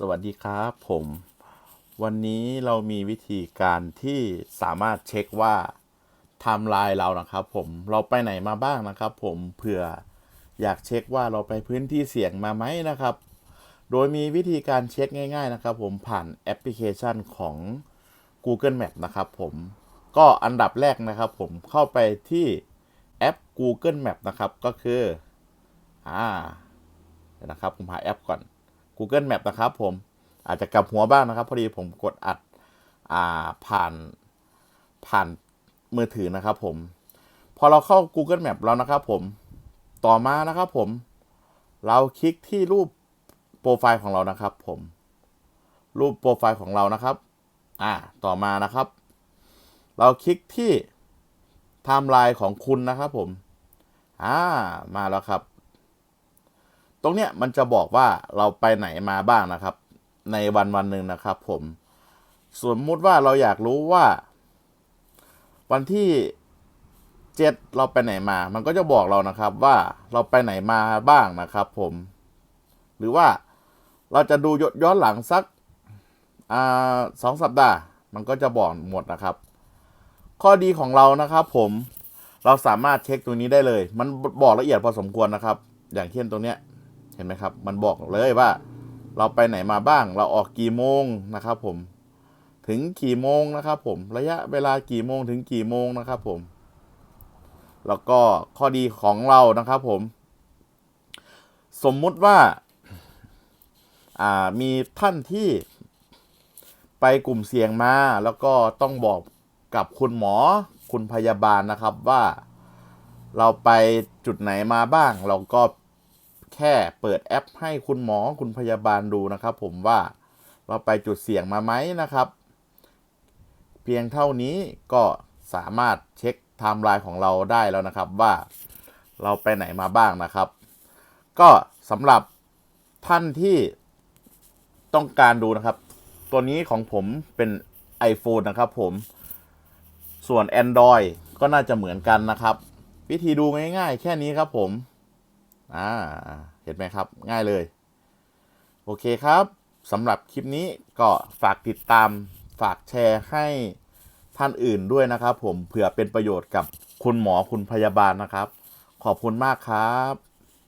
สวัสดีครับผม วันนี้เรามีวิธีการที่สามารถเช็คว่าไทม์ไลน์เรานะครับผมเราไปไหนมาบ้างนะครับ ผมเผื่ออยากเช็คว่าเราไปพื้นที่เสี่ยงมาไหมนะครับ โดยมีวิธีการเช็คง่ายๆนะครับ ผมผ่านแอปพลิเคชันของ Google Map นะครับผมก็อันดับแรกนะครับ ผมเข้าไปที่แอป Google Map นะครับก็คืออ่านะครับผมหาแอปก่อน Google Map นะครับผมอาจจะกลับหัวบ้างนะครับ พอดีผมกดอัดอ่าผ่านผ่านมือถือนะครับผม พอเราเข้า Google Map แล้วนะครับผมต่อมานะครับผม เราคลิกที่รูปโปรไฟล์ของเรานะครับ ผม รูปโปรไฟล์ของเรานะครับอ่าต่อมานะครับ เราคลิกที่ไทม์ไลน์ของคุณนะครับผมอ่ามาแล้วครับ รงเนี้ยมันจะบอกว่าเราไปไหนมาบ้างนะครับ ในวันวันหนึ่งนะครับผมสมมุติว่าเราอยากรู้ว่า วันที่เจ็ดเราไปไหนมา มันก็จะบอกเรานะครับว่าเราไปไหนมาบ้างนะครับผม หรือว่าเราจะดูย้อนหลังสักอ่าสองสัปดาห์ มันก็จะบอกหมดนะครับ ข้อดีของเรานะครับผม เราสามารถเช็คตัวนี้ได้เลย มันบอกละเอียดพอสมควรนะครับ อย่างเช่นตรงเนี้ย เห็นไหมครับ มันบอกเลยว่า เราไปไหนมาบ้าง เราออกกี่โมงนะครับผม ถึงกี่โมงนะครับผม ระยะเวลากี่โมงถึงกี่โมงนะครับผม แล้วก็ข้อดีของเรานะครับผม สมมุติว่าอ่ามีท่านที่ไปกลุ่มเสี่ยงมา แล้วก็ต้องบอกกับคุณหมอคุณพยาบาลนะครับว่าเราไปจุดไหนมาบ้าง เราก็ แค่เปิดแอปให้คุณหมอคุณพยาบาลดูนะครับ ผมว่าเราไปจุดเสี่ยงมาไหมนะครับ เพียงเท่านี้ก็สามารถเช็คไทม์ไลน์ของเราได้แล้วนะครับว่าเราไปไหนมาบ้างนะครับ ก็สำหรับท่านที่ต้องการดูนะครับ ตัวนี้ของผมเป็น iPhone นะครับผม ส่วน Android ก็น่าจะเหมือนกันนะครับ วิธีดูง่ายๆ แค่นี้ครับผม อ่าเห็นไหมครับ ง่ายเลย โอเคครับสำหรับคลิปนี้ก็ฝากติดตามฝากแชร์ให้ท่านอื่นด้วยนะครับ ผมเผื่อเป็นประโยชน์กับคุณหมอคุณพยาบาลนะครับ ขอบคุณมากครับ